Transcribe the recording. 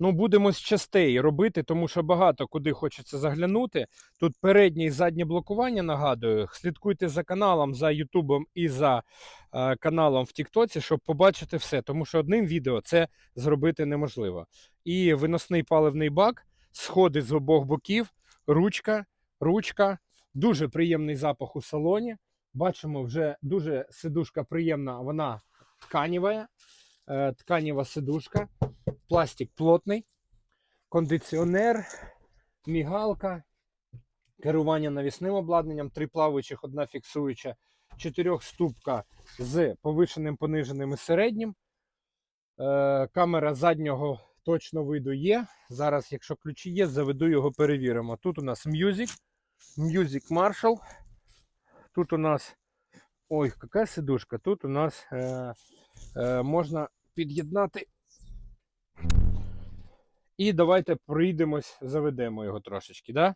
Ну, будемо з частей робити, тому що багато куди хочеться заглянути. Тут переднє і заднє блокування нагадую. Слідкуйте за каналом, за Ютубом і за е, каналом в Тіктоці, щоб побачити все. Тому що одним відео це зробити неможливо. І виносний паливний бак, сходи з обох боків, ручка, ручка. Дуже приємний запах у салоні. Бачимо, вже дуже сидушка приємна, вона тканєва, е, тканєва сидушка, пластик плотний, кондиціонер, мігалка, керування навісним обладнанням, три плаваючих, одна фіксуюча, чотирьохступка з повишеним, пониженим і середнім. Е, камера заднього точно виду є. Зараз, якщо ключі є, заведу його, перевіримо. Тут у нас Music, Music Marshall. Тут у нас. Ой, яка сидушка. Тут у нас е, е, можна під'єднати. І давайте прийдемось, заведемо його трошечки. Да?